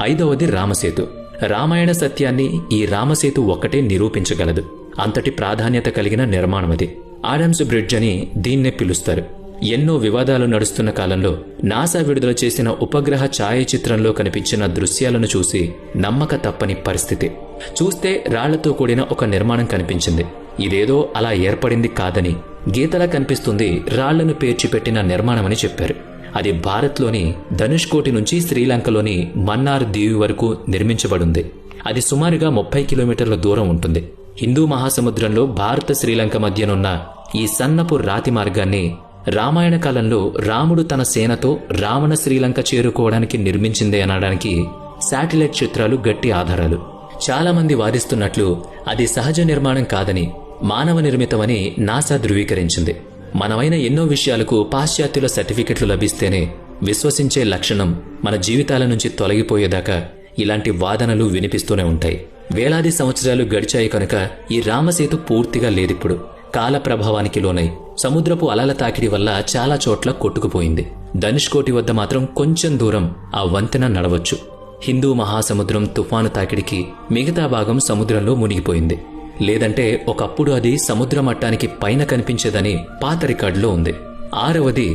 ఐదవది రామసేతు. రామాయణ సత్యాన్ని ఈ రామసేతు ఒక్కటే నిరూపించగలదు. అంతటి ప్రాధాన్యత కలిగిన నిర్మాణమది. ఆడమ్స్ బ్రిడ్జ్ అని దీన్నే పిలుస్తారు. ఎన్నో వివాదాలు నడుస్తున్న కాలంలో నాసా విడుదల చేసిన ఉపగ్రహ ఛాయాచిత్రంలో కనిపించిన దృశ్యాలను చూసి నమ్మక తప్పని పరిస్థితి. చూస్తే రాళ్ళతో కూడిన ఒక నిర్మాణం కనిపించింది. ఇదేదో అలా ఏర్పడింది కాదని గీతలా కనిపిస్తుంది రాళ్ళను పేర్చిపెట్టిన నిర్మాణమని చెప్పారు. అది భారత్లోని ధనుష్కోటి నుంచి శ్రీలంకలోని మన్నార్ దీవి వరకు నిర్మించబడింది. అది సుమారుగా ముప్పై కిలోమీటర్ల దూరం ఉంటుంది. హిందూ మహాసముద్రంలో భారత శ్రీలంక మధ్యనున్న ఈ సన్నపు రాతి మార్గాన్ని రామాయణ కాలంలో రాముడు తన సేనతో రావణ శ్రీలంక చేరుకోవడానికి నిర్మించిందే అనడానికి శాటిలైట్ చిత్రాలు గట్టి ఆధారాలు. చాలామంది వాదిస్తున్నట్లు అది సహజ నిర్మాణం కాదని మానవ నిర్మితమని నాసా ధృవీకరించింది. మనమైన ఎన్నో విషయాలకు పాశ్చాత్యుల సర్టిఫికెట్లు లభిస్తేనే విశ్వసించే లక్షణం మన జీవితాల నుంచి తొలగిపోయేదాకా ఇలాంటి వాదనలు వినిపిస్తూనే ఉంటాయి. వేలాది సంవత్సరాలు గడిచాయి కనుక ఈ రామసేతు పూర్తిగా లేదిప్పుడు. కాల ప్రభావానికి లోనై సముద్రపు అలల తాకిడి వల్ల చాలా చోట్ల కొట్టుకుపోయింది. ధనుష్కోటి వద్ద మాత్రం కొంచెం దూరం ఆ వంతెన నడవచ్చు. హిందూ మహాసముద్రం తుఫాను తాకిడికి మిగతా భాగం సముద్రంలో మునిగిపోయింది. లేదంటే ఒకప్పుడు అది సముద్ర మట్టానికి పైన కనిపించేదని పాత రికార్డులో ఉంది. ఆరవది